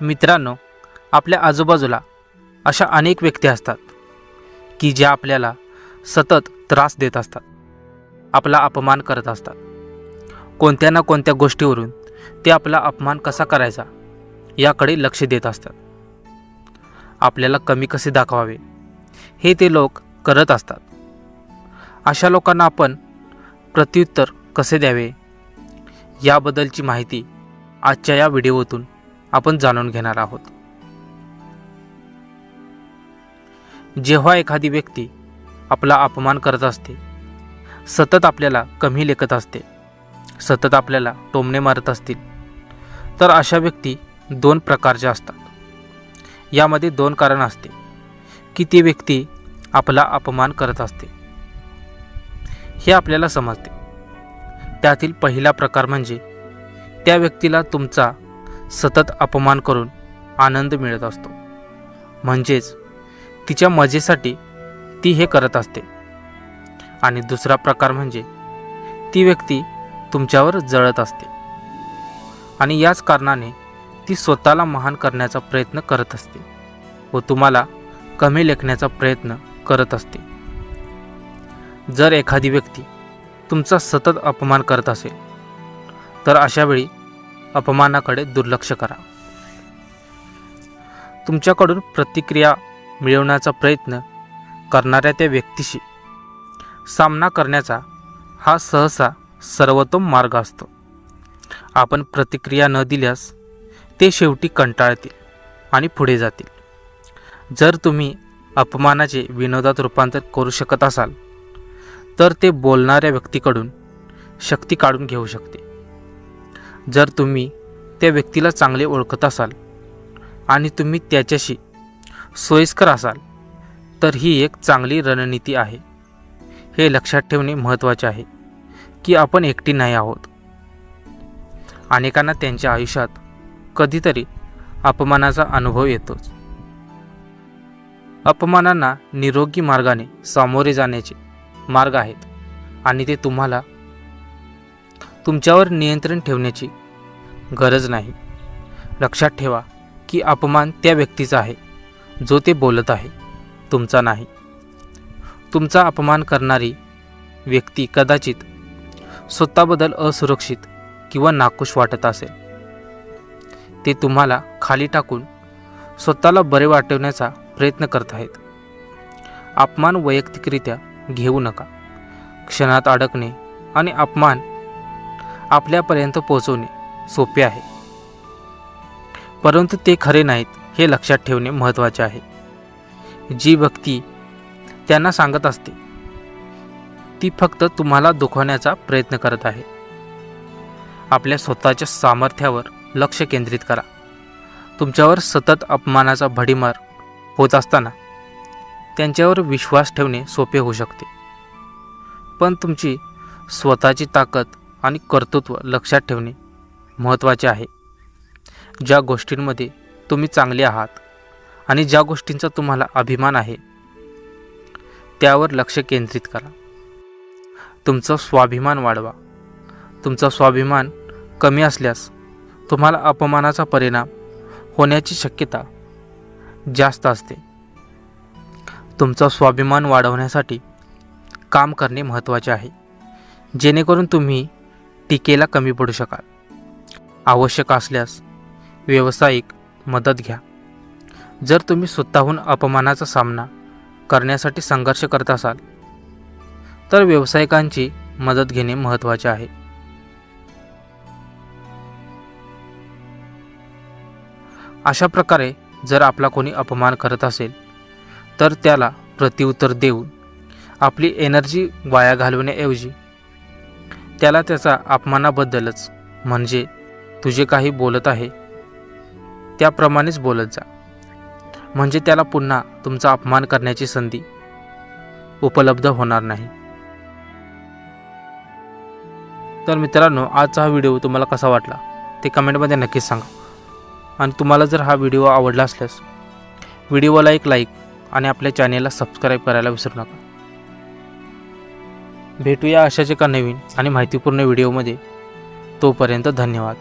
मित्रांनो आपल्या आजूबाजूला अशा अनेक व्यक्ती असतात की ज्या आपल्याला सतत त्रास देत असतात आपला अपमान करत असतात. कोणत्या ना कोणत्या गोष्टीवरून ते आपला अपमान कसा करायचा याकडे लक्ष देत असतात. आपल्याला कमी कसे दाखवावे हे ते लोक करत असतात. अशा लोकांना आपण प्रत्युत्तर कसे द्यावे याबद्दलची माहिती आजच्या या व्हिडिओतून आपण जाणून घेणार आहोत. जेव्हा एखादी व्यक्ती आपला अपमान करत असते सतत आपल्याला कमी लेखत असते सतत आपल्याला टोमणे मारत असतील तर अशा व्यक्ती दोन प्रकारच्या असतात. यामध्ये दोन कारण असते की ती व्यक्ती आपला अपमान करत असते. हे आपल्याला समजते. त्यातील पहिला प्रकार म्हणजे त्या व्यक्तीला तुमचा सतत अपमान करून आनंद मिळत असतो. म्हणजेच तिच्या मजेसाठी ती हे करत असते. आणि दुसरा प्रकार म्हणजे ती व्यक्ती तुमच्यावर जळत असते. आणि याच कारणाने ती स्वतःला महान करण्याचा प्रयत्न करत असते व तुम्हाला कमी लेखण्याचा प्रयत्न करत असते. जर एखादी व्यक्ती तुमचा सतत अपमान करत असेल तर अशावेळी अपमानाकडे दुर्लक्ष करा. तुमच्याकडून प्रतिक्रिया मिळवण्याचा प्रयत्न करणाऱ्या त्या व्यक्तीशी सामना करण्याचा हा सहसा सर्वोत्तम मार्ग असतो. आपण प्रतिक्रिया न दिल्यास ते शेवटी कंटाळतील आणि पुढे जातील. जर तुम्ही अपमानाचे विनोदात रूपांतर करू शकत असाल तर ते बोलणाऱ्या व्यक्तीकडून शक्ती काढून घेऊ शकते. जर तुम्ही त्या व्यक्तीला चांगले ओळखत असाल आणि तुम्ही त्याच्याशी सोयीस्कर असाल तर ही एक चांगली रणनीती आहे. हे लक्षात ठेवणे महत्त्वाचे आहे की आपण एकटी नाही आहोत. अनेकांना त्यांच्या आयुष्यात कधीतरी अपमानाचा अनुभव येतोच. अपमानांना निरोगी मार्गाने सामोरे जाण्याचे मार्ग आहेत आणि ते तुम्हाला तुमच्यावर नियंत्रण ठेवण्याची गरज नाही. लक्षात ठेवा की अपमान त्या व्यक्तीचा आहे जो ते बोलत आहे तुमचा नाही. तुमचा अपमान करणारी व्यक्ती कदाचित स्वतःबद्दल असुरक्षित किंवा नाखुश वाटत असेल. ते तुम्हाला खाली टाकून स्वतःला बरे वाटवण्याचा प्रयत्न करत आहेत. अपमान वैयक्तिकरित्या घेऊ नका. क्षणात अडकणे आणि अपमान आपल्यापर्यंत पोहोचवणे सोपे आहे. परंतु ते खरे नाहीत हे लक्षात ठेवणे महत्त्वाचे आहे. जी व्यक्ती त्यांना सांगत असते ती फक्त तुम्हाला दुखवण्याचा प्रयत्न करत आहे. आपल्या स्वतःच्या सामर्थ्यावर लक्ष केंद्रित करा. तुमच्यावर सतत अपमानाचा भडीमार होत असताना त्यांच्यावर विश्वास ठेवणे सोपे होऊ शकते. पण तुमची स्वतःची ताकद आणि कर्तृत्व लक्षात ठेवणे महत्त्वाचे आहे. ज्या गोष्टींमध्ये तुम्ही चांगले आहात आणि ज्या गोष्टींचा तुम्हाला अभिमान आहे त्यावर लक्ष केंद्रित करा. तुमचा स्वाभिमान वाढवा. तुमचा स्वाभिमान कमी असल्यास तुम्हाला अपमानाचा परिणाम होण्याची शक्यता जास्त असते. तुमचा स्वाभिमान वाढवण्यासाठी काम करणे महत्त्वाचे आहे. जेणेकरून तुम्ही टीकेला कमी पडू शकाल. आवश्यक असल्यास व्यावसायिक मदत घ्या. जर तुम्ही स्वतःहून अपमानाचा सामना करण्यासाठी संघर्ष करत असाल तर व्यावसायिकांची मदत घेणे महत्त्वाचे आहे. अशा प्रकारे जर आपला कोणी अपमान करत असेल तर त्याला प्रत्युत्तर देऊन आपली एनर्जी वाया घालवण्याऐवजी त्याला त्याचा अपमानाबद्दलच म्हणजे तुझे काही बोलत आहे त्याप्रमाणेच बोलत जा. म्हणजे त्याला पुन्हा तुमचा अपमान करण्याची संधी उपलब्ध होणार नाही. तर मित्रांनो आजचा हा व्हिडिओ तुम्हाला कसा वाटला ते कमेंटमध्ये नक्कीच सांगा. आणि तुम्हाला जर हा व्हिडिओ आवडला असल्यास व्हिडिओला एक लाईक आणि आपल्या चॅनेलला सबस्क्राईब करायला विसरू नका. भेटूया अशाच एका नवीन आणि माहितीपूर्ण व्हिडिओमध्ये. तोपर्यंत धन्यवाद.